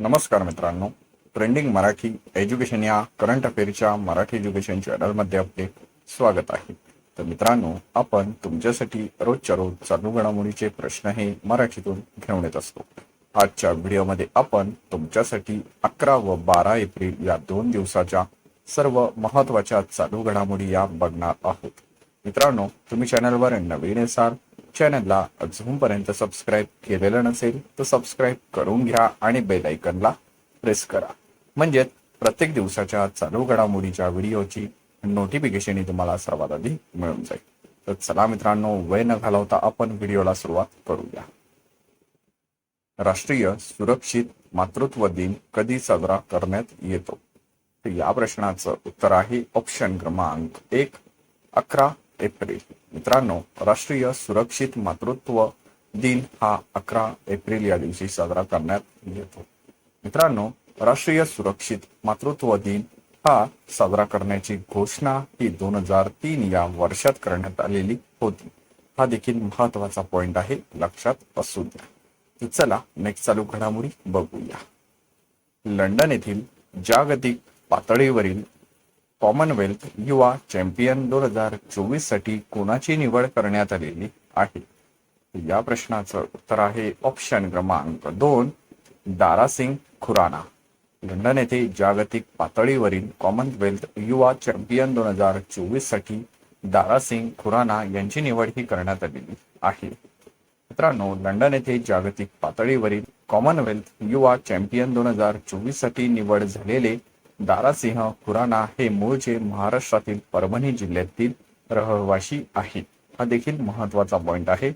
नमस्कार मित्रांनो. Trending Marathi education या करंट अफेअरच्या मराठी एज्युकेशन चॅनलमध्ये आपले स्वागत आहे. तर मित्रांनो आपण तुमच्यासाठी रोजच्या रोज चालू घडामोडीचे प्रश्न हे मराठीतून घेऊन येत असतो. आजच्या व्हिडिओमध्ये आपण तुमच्यासाठी अकरा व बारा एप्रिल या दोन दिवसाच्या सर्व महत्त्वाच्या चालू घडामोडी या बघणार आहोत. मित्रांनो तुम्ही चॅनलवर नवीन असाल चॅनलला अजूनपर्यंत सबस्क्राईब केलेलं नसेल तर सबस्क्राईब करून घ्या आणि बेल आयकनला प्रेस करा. म्हणजे प्रत्येक दिवसाच्या चालू घडामोडीच्या व्हिडिओची नोटिफिकेशन ही तुम्हाला सर्वात आधी मिळून जाईल. तर चला मित्रांनो वेळ न घालवता आपण व्हिडिओला सुरुवात करूया. राष्ट्रीय सुरक्षित मातृत्व दिन कधी साजरा करण्यात येतो? तर या प्रश्नाचं उत्तर आहे ऑप्शन क्रमांक एक अकरा एप्रिल. मित्रांनो राष्ट्रीय सुरक्षित मातृत्व दिन हा अकरा एप्रिल या दिवशी साजरा करण्यात येतो. मित्रांनो राष्ट्रीय सुरक्षित मातृत्व दिन हा साजरा करण्याची घोषणा ही दोन हजार तीन या वर्षात करण्यात आलेली होती. हा देखील महत्त्वाचा पॉइंट आहे लक्षात असू द्या. चला नेक्स्ट चालू घडामोडी बघूया. लंडन येथील जागतिक पातळीवरील कॉमनवेल्थ युवा चॅम्पियन दोन हजार चोवीससाठी कोणाची निवड करण्यात आलेली आहे? या प्रश्नाचं उत्तर आहे ऑप्शन क्रमांक दोन दारासिंग खुराना. लंडन येथे जागतिक पातळीवरील कॉमनवेल्थ युवा चॅम्पियन दोन हजार चोवीससाठी दारासिंग खुराना यांची निवड ही करण्यात आलेली आहे. मित्रांनो लंडन येथे जागतिक पातळीवरील कॉमनवेल्थ युवा चॅम्पियन दोन हजार चोवीससाठी निवड झालेले दारासिंह खुराना हे मूळचे महाराष्ट्रातील परभणी जिल्ह्यातील रहिवाशी आहेत. हा देखील महत्त्वाचा पॉइंट आहे.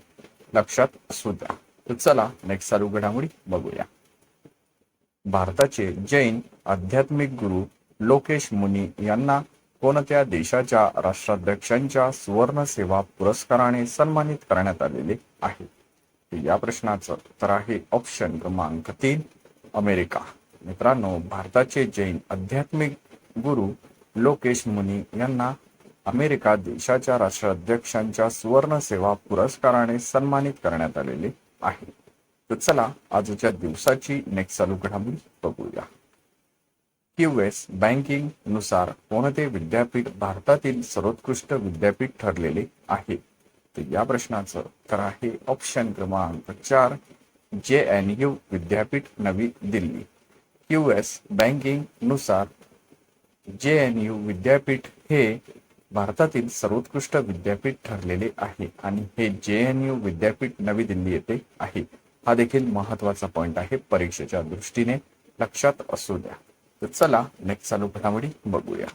लक्षात असू द्या. तर चला नेक्स्ट चालू घडामोडी बघूया. भारताचे जैन आध्यात्मिक गुरु लोकेश मुनी यांना कोणत्या देशाच्या राष्ट्राध्यक्षांच्या सुवर्ण सेवा पुरस्काराने सन्मानित करण्यात आलेले आहे? या प्रश्नाचं उत्तर आहे ऑप्शन क्रमांक तीन अमेरिका. मित्रांनो भारताचे जैन आध्यात्मिक गुरु लोकेश मुनी यांना अमेरिका देशाच्या राष्ट्राध्यक्षांच्या सुवर्ण सेवा पुरस्काराने सन्मानित करण्यात आलेले आहे. तर चला आजच्या दिवसाची नेक्स्ट चालू घडामोडी बघूया. क्यूएस बँकिंगनुसार कोणते विद्यापीठ भारतातील सर्वोत्कृष्ट विद्यापीठ ठरलेले आहे? तर या प्रश्नाचं तर आहे ऑप्शन क्रमांक चार जे एन यू विद्यापीठ नवी दिल्ली. क्यूएस बँकिंगनुसार जे एन यू विद्यापीठ हे भारतातील सर्वोत्कृष्ट विद्यापीठ ठरलेले आहे आणि हे जे एन यू विद्यापीठ नवी दिल्ली येथे आहे. हा देखील महत्त्वाचा पॉइंट आहे परीक्षेच्या दृष्टीने. लक्षात असू द्या. तर चला नेक्स्ट चालू घडामोडी बघूया.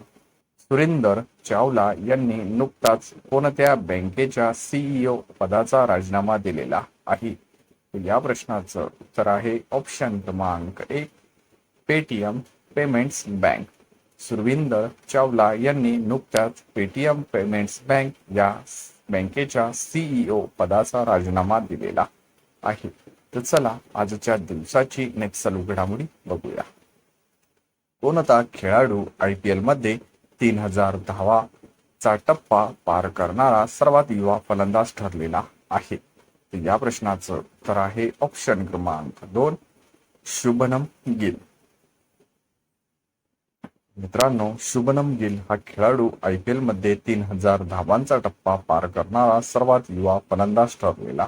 सुरेंदर चावला यांनी नुकताच कोणत्या बँकेच्या सीईओ पदाचा राजीनामा दिलेला आहे? या प्रश्नाचं उत्तर आहे ऑप्शन क्रमांक एक. Paytm payments bank. Survinder Chawla यांनी नुकत्याच पेटीएम पेमेंट्स बँक या बँकेच्या सीईओ पदाचा राजीनामा दिलेला आहे. तर चला आजच्या दिवसाची नेक्सल उघडामोडी बघूया. कोणता खेळाडू आय पी एलमध्ये तीन हजार धावाचा टप्पा पार करणारा सर्वात युवा फलंदाज ठरलेला आहे. या प्रश्नाचं उत्तर आहे ऑप्शन क्रमांक दोन शुभनम गिल. मित्रांनो शुभनम गिल हा खेळाडू आय पी एलमध्ये तीन हजार धावांचा टप्पा पार करणारा सर्वात युवा फलंदाज ठरलेला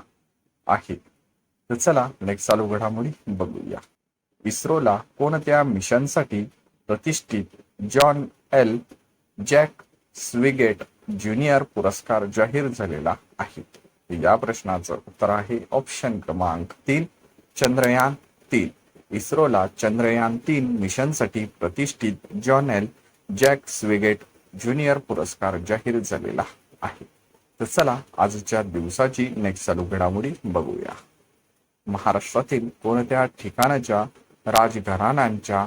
आहे. तर चला नेक्स्ट चालू घडामोडी बघूया. इस्रोला कोणत्या मिशनसाठी प्रतिष्ठित? John L. Jack Swigert Junior पुरस्कार जाहीर झालेला आहे. या प्रश्नाचं उत्तर आहे ऑप्शन क्रमांक तीन चंद्रयान तीन. इस्रोला चंद्रयान तीन मिशनसाठी प्रतिष्ठित John L Jack Swigert Junior पुरस्कार जाहीर झालेला आहे. तर चला आजच्या दिवसाची नेक्स्ट चालू घडामोडी बघूया. महाराष्ट्रातील कोणत्या ठिकाणाच्या राजघराण्यांच्या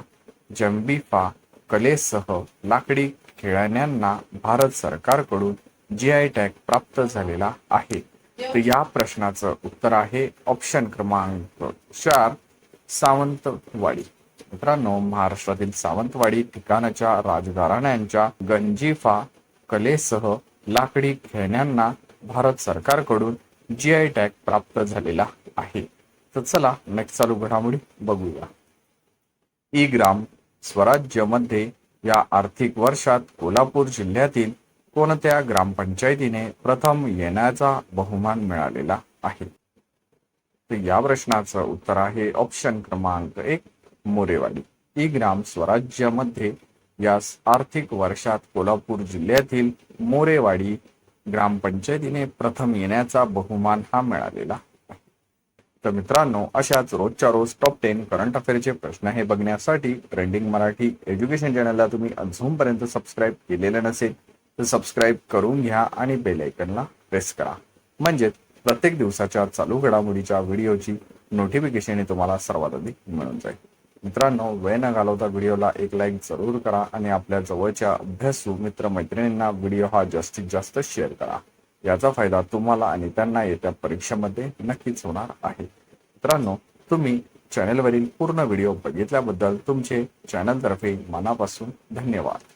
जंबिफा कलेसह लाकडी खेळण्यांना भारत सरकारकडून जी आय टॅग प्राप्त झालेला आहे? तर या प्रश्नाचं उत्तर आहे ऑप्शन क्रमांक चार. सावंतवाडी. मित्रांनो महाराष्ट्रातील सावंतवाडी ठिकाणाच्या राजघराण्यांच्या गंजिफा कलेसह लाकडी खेळण्यांना भारत सरकारकडून जी आय टॅग प्राप्त झालेला आहे. तर चला नेक्स्ट चालू घडामोडी बघूया. ई ग्राम स्वराज्यमध्ये या आर्थिक वर्षात कोल्हापूर जिल्ह्यातील कोणत्या ग्रामपंचायतीने प्रथम येण्याचा बहुमान मिळालेला आहे? तर या प्रश्नाचं उत्तर आहे ऑप्शन क्रमांक एक मोरेवाडी. ई ग्राम स्वराज्यामध्ये या आर्थिक वर्षात कोल्हापूर जिल्ह्यातील मोरेवाडी ग्रामपंचायतीने प्रथम येण्याचा बहुमान हा मिळालेला तर मित्रांनो अशाच रोजच्या रोज टॉप टेन करंट अफेअरचे प्रश्न हे बघण्यासाठी ट्रेंडिंग मराठी एज्युकेशन चॅनलला तुम्ही अजूनपर्यंत सबस्क्राईब केलेलं नसेल तर सबस्क्राईब करून घ्या आणि बेल आयकनला प्रेस करा. म्हणजेच प्रत्येक दिवसाच्या चालू घडामोडीच्या व्हिडिओची नोटिफिकेशन तुम्हाला सर्वात अधिक मिळून जाईल. मित्रांनो वेळ न घालवता व्हिडिओला एक लाईक जरूर करा आणि आपल्या जवळच्या अभ्यासू मित्र मैत्रिणींना व्हिडिओ हा जास्तीत जास्त शेअर करा. याचा फायदा तुम्हाला आणि त्यांना येत्या परीक्षेमध्ये नक्कीच होणार आहे. मित्रांनो तुम्ही चॅनलवरील पूर्ण व्हिडिओ बघितल्याबद्दल तुमचे चॅनलतर्फे मनापासून धन्यवाद.